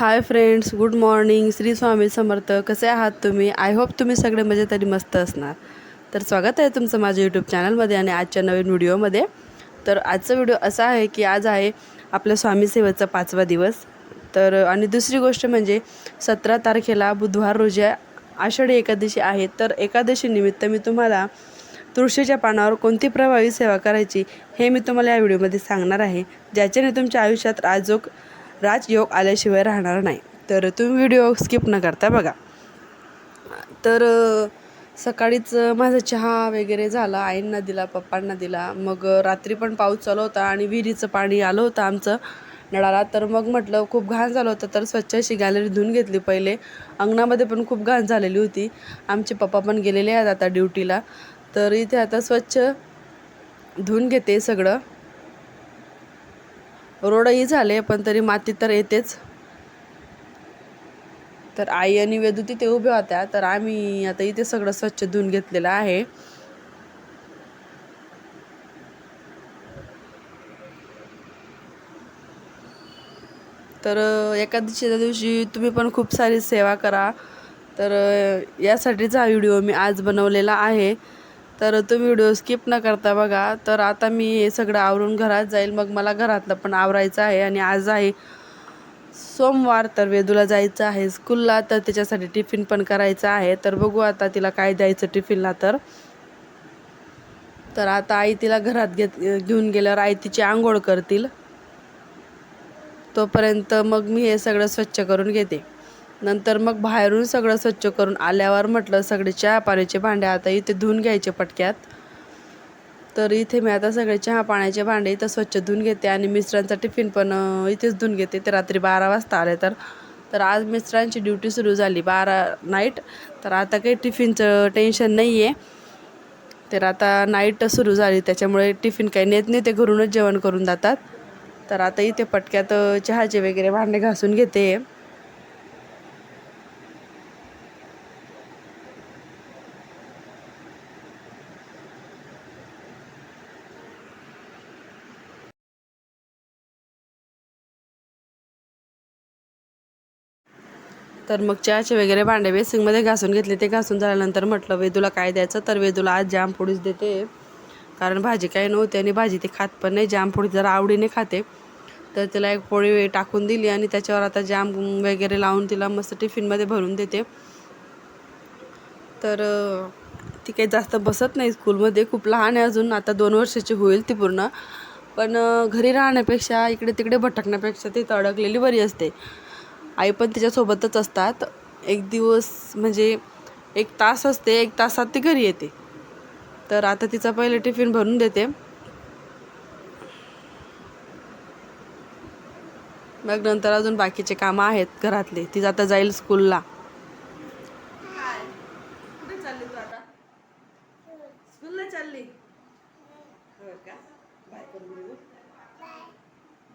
Hi friends good morning Shri Swami Samarth. कसे आहात तुम्ही? आय होप तुम्ही सगळे मजे तरी मस्त असणार. तर स्वागत आहे तुमचं माझ्या यूट्यूब चॅनलमध्ये आणि आजच्या नवीन व्हिडिओमध्ये तर आजचा व्हिडिओ असा आहे की आज आहे आपल्या स्वामी सेवेचा पाचवा दिवस. तर आणि दुसरी गोष्ट म्हणजे सतरा तारखेला बुधवार रोजी आषाढी एकादशी आहे. तर एकादशीनिमित्त मी तुम्हाला तुळशीच्या पानावर कोणती प्रभावी सेवा करायची हे मी तुम्हाला या व्हिडिओमध्ये सांगणार आहे. ज्याच्याने तुमच्या आयुष्यात राजोग राजयोग आल्याशिवाय राहणार नाही. तर तुम्ही व्हिडिओ स्किप न करता बघा. तर सकाळीच माझा चहा वगैरे झाला. आईंना दिला पप्पांना दिला. मग रात्री पण पाऊस चालू होता आणि विहिरीचं पाणी आलं होतं आमचं नळाला. तर मग म्हटलं खूप घाण झालं होतं. तर स्वच्छ अशी गॅलरी धुवून घेतली पहिले. अंगणामध्ये पण खूप घाण झालेली होती. आमचे पप्पा पण गेलेले आहेत आता ड्युटीला तर इथे आता स्वच्छ धुवून घेते सगळं. रोडही झाले पण तरी माती तर येतेच. तर आई आणि वेदू तिथे उभ्या होत्या. तर आम्ही आता इथे सगळं स्वच्छ धुवून घेतलेलं आहे. तर अ, एकादशीच्या दिवशी तुम्ही पण खूप सारी सेवा करा. तर यासाठीचा हा व्हिडिओ मी आज बनवलेला आहे. तर तुम्ही व्हिडिओ स्किप न करता बघा. तर आता मी हे सगळं आवरून घरात जाईल. मग मला घरातलं पण आवरायचं आहे आणि आज आहे सोमवार तर वेदूला जायचं आहे स्कूलला. तर त्याच्यासाठी टिफिन पण करायचं आहे. तर बघू आता तिला काय द्यायचं टिफिनला तर. तर आता आई तिला घरात घेत घेऊन गेल्यावर आई तिची आंघोळ करतील. तोपर्यंत मग मी हे सगळं स्वच्छ करून घेते. नंतर मग बाहेरून सगळं स्वच्छ करून आल्यावर म्हटलं सगळे चहा पाण्याचे भांडे आता इथे धुवून घ्यायचे पटक्यात. तर इथे मी आता सगळे चहा पाण्याचे भांडे इथं स्वच्छ धुवून घेते आणि मिस्टरांचा टिफिन पण इथेच धुवून घेते. ते रात्री बारा वाजता आले तर. तर आज मिस्टरांची ड्युटी सुरू झाली बारा नाईट तर आता काही टिफिनचं टेन्शन नाही आहे तर आता नाईट सुरू झाली त्याच्यामुळे टिफिन काही नेत नाही ते घरूनच जेवण करून जातात. तर आता इथे पटक्यात चहाचे वगैरे भांडे घासून घेते. तर मग चहाचे वगैरे भांडे बेसिंगमध्ये घासून घेतले. ते घासून झाल्यानंतर म्हटलं वेदूला काय द्यायचं? तर वेदूला आज जाम पोळीच देते. कारण भाजी काही नव्हती आणि भाजी ती खात पण नाही. जाम पोळी जरा आवडीने खाते. तर तिला एक पोळी टाकून दिली आणि त्याच्यावर आता जाम वगैरे लावून तिला मस्त टिफिनमध्ये भरून देते. तर ती काही जास्त बसत नाही स्कूलमध्ये. खूप लहान आहे अजून. आता दोन वर्षाची होईल ती पूर्ण. पण घरी राहण्यापेक्षा इकडे तिकडे भटकण्यापेक्षा ती अडकलेली बरी असते. आई पण तिच्यासोबतच असतात. एक दिवस म्हणजे एक तास असते एक तासात ती घरी येते. तर आता तिचा पहिले टिफिन भरून देते. मग नंतर अजून बाकीचे कामं आहेत घरातले. ती आता जाईल स्कूलला कुठे चालली तू आता स्कूलला चालली हो का बाय करून देऊ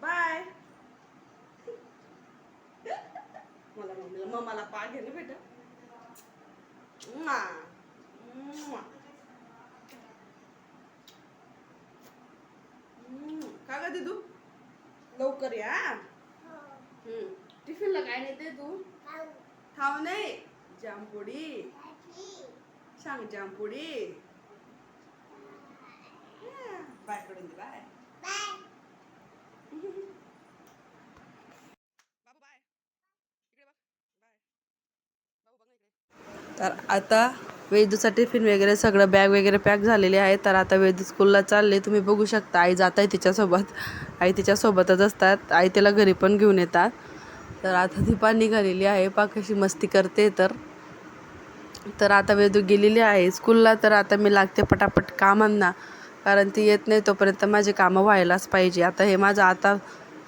बाय मला मम्मीला मम्माला पा घे ना बेटा म्वा. म्वा. हम्म. का ग दिदू लवकर या. टिफिनला काय नेते तू खाऊ नाही जामपोडी सांग जामपोडी बायकडून दे बाय तर आता वेदूचा टिफिन वगैरे सगळं बॅग वगैरे पॅक झालेले आहे तर आता वेदू स्कूलला चालले. तुम्ही बघू शकता आई जात आहे तिच्यासोबत. आई तिच्यासोबतच असतात. आई तिला घरी पण घेऊन येतात. तर आता ती पण निघालेली आहे. पा कशी मस्ती करते तर. तर आता वेदू गेलेली आहे स्कूलला तर आता मी लागते पटापट कामांना. कारण ती येत नाही तोपर्यंत माझे कामं व्हायलाच पाहिजे. आता हे माझं आता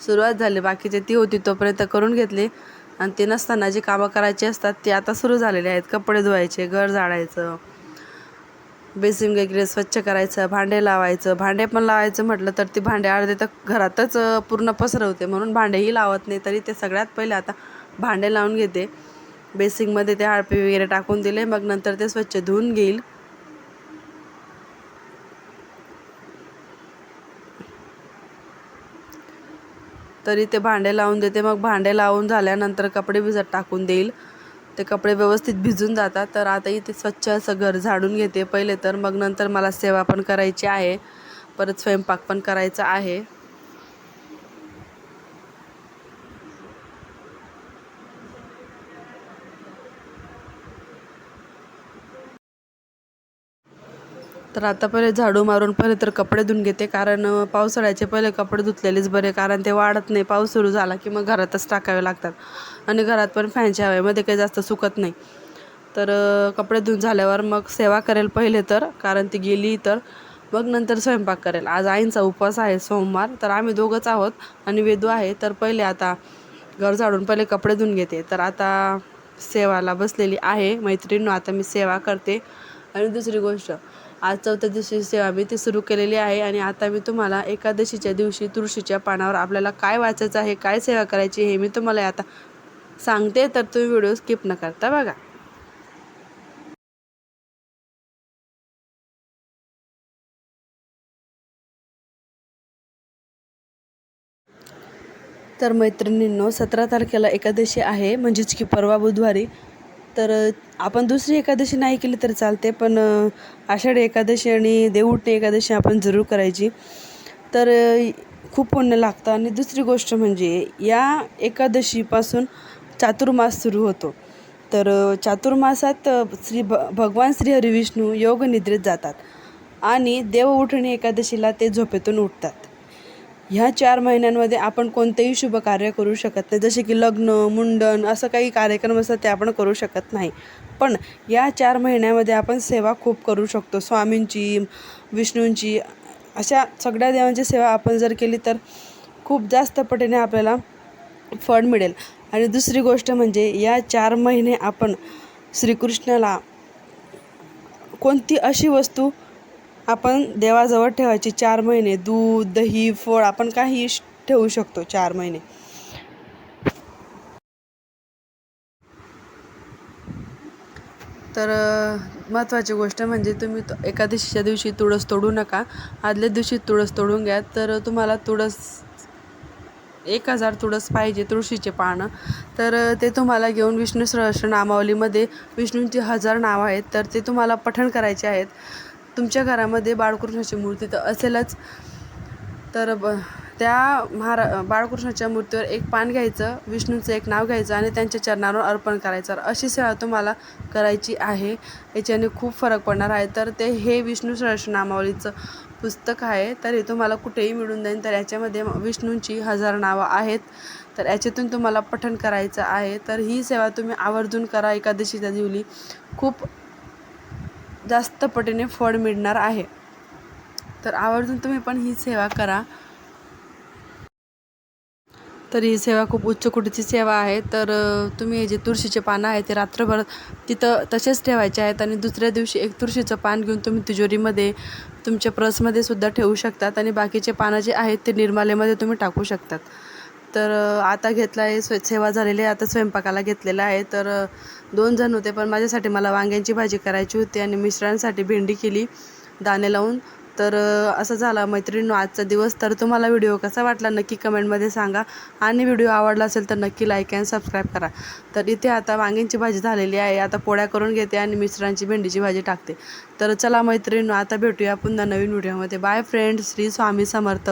सुरुवात झाली. बाकीचे ती होती तोपर्यंत करून घेतली. आणि ते नसताना जी कामं करायची असतात ते आता सुरू झालेले आहेत. कपडे धुवायचे घर झाडायचं बेसिन वगैरे स्वच्छ करायचं भांडे लावायचं. भांडे पण लावायचं म्हटलं तर ती भांडे अर्धे तर घरातच पूर्ण पसरवते. म्हणून भांडेही लावत नाही तरी ते सगळ्यात पहिले आता भांडे लावून घेते. बेसिंगमध्ये ते हळपी वगैरे टाकून दिले मग नंतर ते स्वच्छ धुवून घेईल. तरी ते भांडे लावून देते. मग भांडे लावून झाल्यानंतर कपडे भिजत टाकून देईल. ते कपडे व्यवस्थित भिजून जातात. तर आता इथे स्वच्छ असं घर झाडून घेते. पहिले तर मग नंतर मला सेवा पण करायची आहे. परत स्वयंपाक पण करायचा आहे. तर आता पहिले झाडू मारून पहिले तर कपडे धुवून घेते कारण पावसाळ्याचे पहिले कपडे धुतलेलेच बरे कारण ते वाढत नाही पाऊस सुरू झाला की मग घरातच टाकावे लागतात. आणि घरात पण फॅनच्या हवेमध्ये काही जास्त सुकत नाही. तर कपडे धुवून झाल्यावर मग सेवा करेल पहिले तर कारण ती गेली तर मग नंतर स्वयंपाक करेल. आज आईंचा उपवास आहे सोमवार तर आम्ही दोघंच आहोत आणि वेदू आहे तर पहिले आता घर झाडून पहिले कपडे धुवून घेते. तर आता सेवाला बसलेली आहे मैत्रिणी आता मी सेवा करते. आणि दुसरी गोष्ट आज चौथ्या दिवशी सेवा मी ती सुरू केलेली आहे आणि आता मी तुम्हाला एकादशीच्या दिवशी तुळशीच्या पानावर आपल्याला काय वाचायचं आहे काय सेवा करायची हे मी तुम्हाला आता सांगते तर तुम्ही व्हिडिओ स्किप न करता बघा. तर मैत्रिणींनो सतरा तारखेला एकादशी आहे म्हणजेच की परवा बुधवारी तर आपण दुसरी एकादशी नाही केली तर चालते पण आषाढी एकादशी आणि देवउठणी एकादशी आपण जरूर करायची. तर खूप पुण्य लागतं आणि दुसरी गोष्ट म्हणजे या एकादशीपासून चातुर्मास सुरू होतो. तर चातुर्मासात श्री भ भगवान श्री हरिविष्णू योग निद्रेत जातात आणि देवउठणी एकादशीला ते झोपेतून उठतात. ह्या चार महिन्यांमध्ये आपण कोणतेही शुभ कार्य करू शकत नाही. जसे की लग्न मुंडन असं काही कार्यक्रम असतात ते आपण करू शकत नाही. पण या चार महिन्यामध्ये आपण सेवा खूप करू शकतो. स्वामींची विष्णूंची अशा सगळ्या देवांची सेवा आपण जर केली तर खूप जास्त पटीने आपल्याला फळ मिळेल. आणि दुसरी गोष्ट म्हणजे या चार महिने आपण श्रीकृष्णाला कोणती अशी वस्तू आपण देवाजवळ ठेवायचे चार महिने दूध दही फळ आपण काही ठेवू शकतो चार महिने. तर महत्त्वाची गोष्ट म्हणजे तुम्ही एकादशीच्या दिवशी तुळस तोडू नका. आदल्या दिवशी तुळस तोडून घ्या. तर तुम्हाला तुळस एक हजार तुळस पाहिजे तुळशीचे पानं. तर ते तुम्हाला घेऊन विष्णू सहस्रनामावलीमध्ये विष्णूंची हजार नावं आहेत. तर ते तुम्हाला पठण करायचे आहेत. तुमच्या घरामध्ये बाळकृष्णाची मूर्ती तर असेलच. तर ब त्या महारा बाळकृष्णाच्या मूर्तीवर एक पान घ्यायचं विष्णूचं एक नाव घ्यायचं आणि त्यांच्या चरणावर अर्पण करायचं. अशी सेवा तुम्हाला करायची आहे. याच्याने खूप फरक पडणार आहे. तर ते हे विष्णू सहस्रनामावलीचं पुस्तक आहे. तर हे तुम्हाला कुठेही मिळून जाईल. तर याच्यामध्ये विष्णूंची हजार नावं आहेत. तर याच्यातून तुम्हाला पठण करायचं आहे. तर ही सेवा तुम्ही आवर्जून करा एकादशीच्या दिवली खूप जास्त पटीने फळ मिळणार आहे. तर आवर्जून तुम्ही पण ही सेवा करा. तर ही सेवा खूप उच्च कुटीची सेवा आहे. तर तुम्ही हे जे तुळशीचे पानं आहे ते रात्रभर तिथं तसेच ठेवायचे आहेत आणि दुसऱ्या दिवशी एक तुळशीचं पान घेऊन तुम्ही तिजोरीमध्ये तुमच्या पर्समध्ये सुद्धा ठेवू शकतात आणि बाकीचे पानं जे आहेत ते निर्मालेमध्ये तुम्ही टाकू शकतात. तर आता घेतला आहे स्व सेवा झालेली आहे आता स्वयंपाकाला घेतलेला आहे. तर दोन जण होते पण माझ्यासाठी मला वांग्यांची भाजी करायची होती आणि मिस्टरांसाठी भेंडी केली दाणे लावून. तर असं झालं मैत्रिणी आजचा दिवस. तर तुम्हाला व्हिडिओ कसा वाटला नक्की कमेंटमध्ये सांगा. आणि व्हिडिओ आवडला असेल तर नक्की लाईक अँड सबस्क्राईब करा. तर इथे आता वांग्यांची भाजी झालेली आहे. आता पोळ्या करून घेते आणि मिस्टरांची भेंडीची भाजी टाकते. तर चला मैत्रिणींनो आता भेटूया पुन्हा नवीन व्हिडिओमध्ये. Bye friend Shri Swami Samarth.